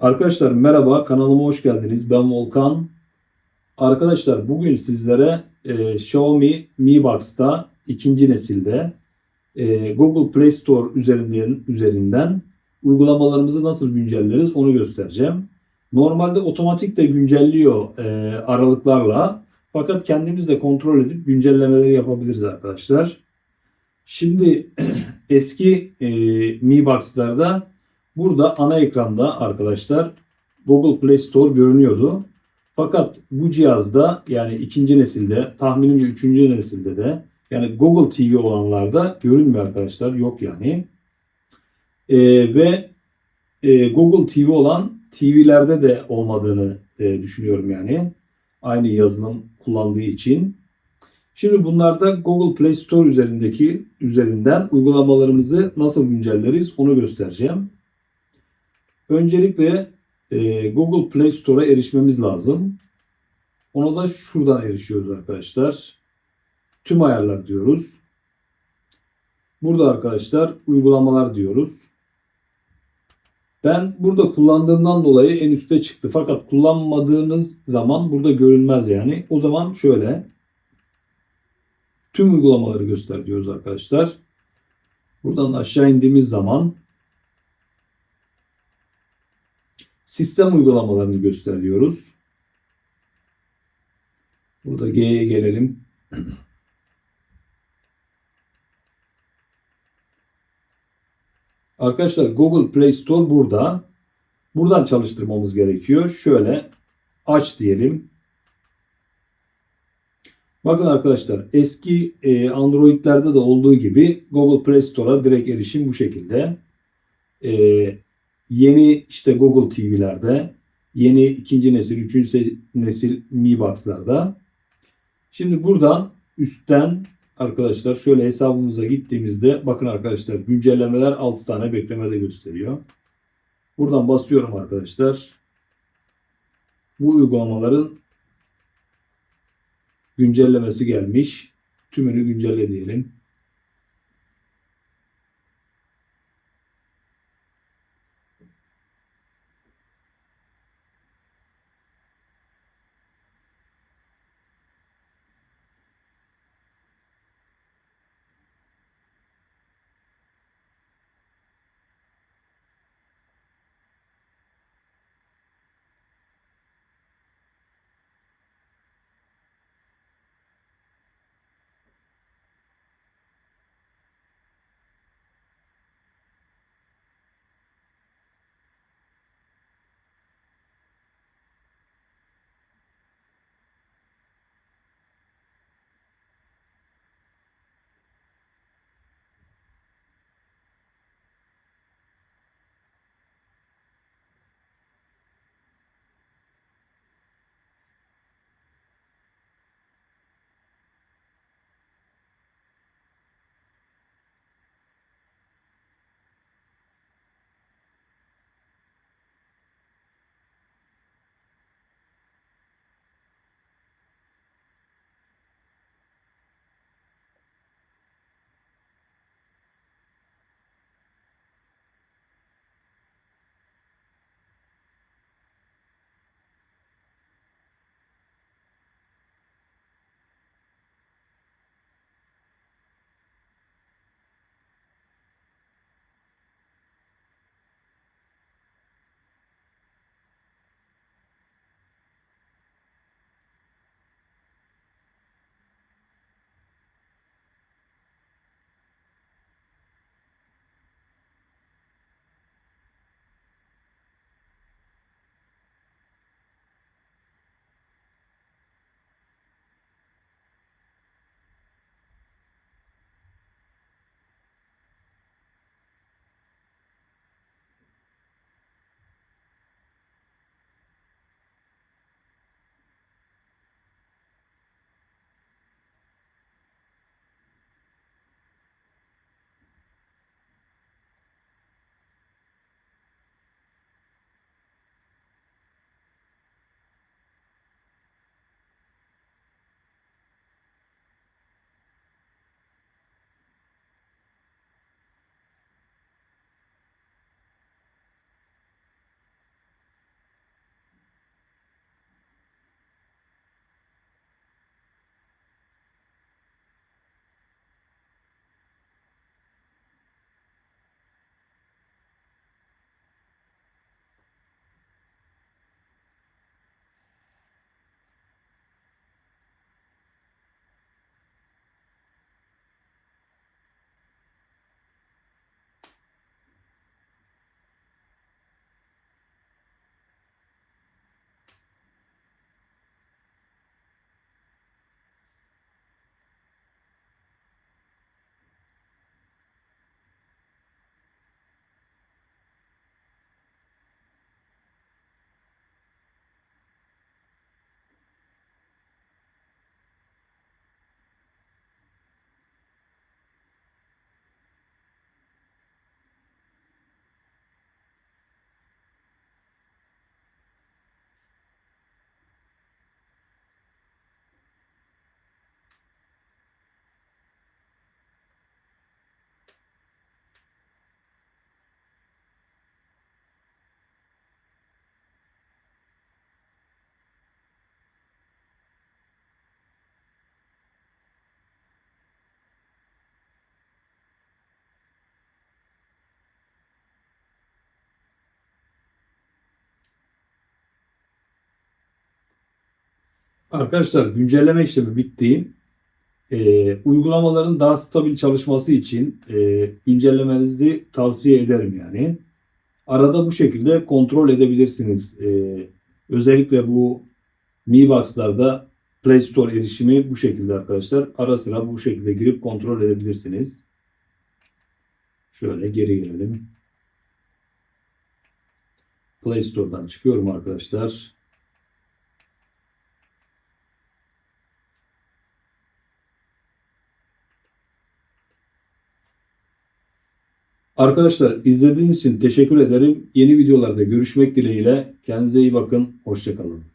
Arkadaşlar merhaba kanalıma hoş geldiniz. Ben Volkan. Arkadaşlar bugün sizlere e, Xiaomi Mi Box'ta ikinci nesilde e, Google Play Store üzerinden üzerinden uygulamalarımızı nasıl güncelleriz onu göstereceğim. Normalde otomatik de güncelliyor e, aralıklarla. Fakat kendimiz de kontrol edip güncellemeleri yapabiliriz arkadaşlar. Şimdi eski e, Mi Box'larda Burada ana ekranda arkadaşlar Google Play Store görünüyordu. Fakat bu cihazda yani ikinci nesilde tahminimce üçüncü nesilde de yani Google TV olanlarda görünmüyor arkadaşlar. Yok yani. Ee, ve e, Google TV olan TV'lerde de olmadığını e, düşünüyorum yani. Aynı yazılım kullandığı için. Şimdi bunlarda Google Play Store üzerindeki üzerinden uygulamalarımızı nasıl güncelleriz onu göstereceğim. Öncelikle e, Google Play Store'a erişmemiz lazım. Ona da şuradan erişiyoruz arkadaşlar. Tüm ayarlar diyoruz. Burada arkadaşlar uygulamalar diyoruz. Ben burada kullandığımdan dolayı en üste çıktı. Fakat kullanmadığınız zaman burada görünmez yani. O zaman şöyle. Tüm uygulamaları göster diyoruz arkadaşlar. Buradan aşağı indiğimiz zaman sistem uygulamalarını gösteriyoruz. Burada G'ye gelelim. Arkadaşlar Google Play Store burada. Buradan çalıştırmamız gerekiyor. Şöyle aç diyelim. Bakın arkadaşlar eski e, Android'lerde de olduğu gibi Google Play Store'a direkt erişim bu şekilde. E, yeni işte Google TV'lerde, yeni ikinci nesil, üçüncü nesil Mi Box'larda. Şimdi buradan üstten arkadaşlar şöyle hesabımıza gittiğimizde bakın arkadaşlar güncellemeler 6 tane beklemede gösteriyor. Buradan basıyorum arkadaşlar. Bu uygulamaların güncellemesi gelmiş. Tümünü güncelle diyelim. Arkadaşlar güncelleme işlemi bitti. Ee, uygulamaların daha stabil çalışması için e, güncellemenizi tavsiye ederim yani. Arada bu şekilde kontrol edebilirsiniz. Ee, özellikle bu Mi Box'larda Play Store erişimi bu şekilde arkadaşlar. Ara sıra bu şekilde girip kontrol edebilirsiniz. Şöyle geri gelelim. Play Store'dan çıkıyorum arkadaşlar. Arkadaşlar izlediğiniz için teşekkür ederim. Yeni videolarda görüşmek dileğiyle. Kendinize iyi bakın. Hoşçakalın.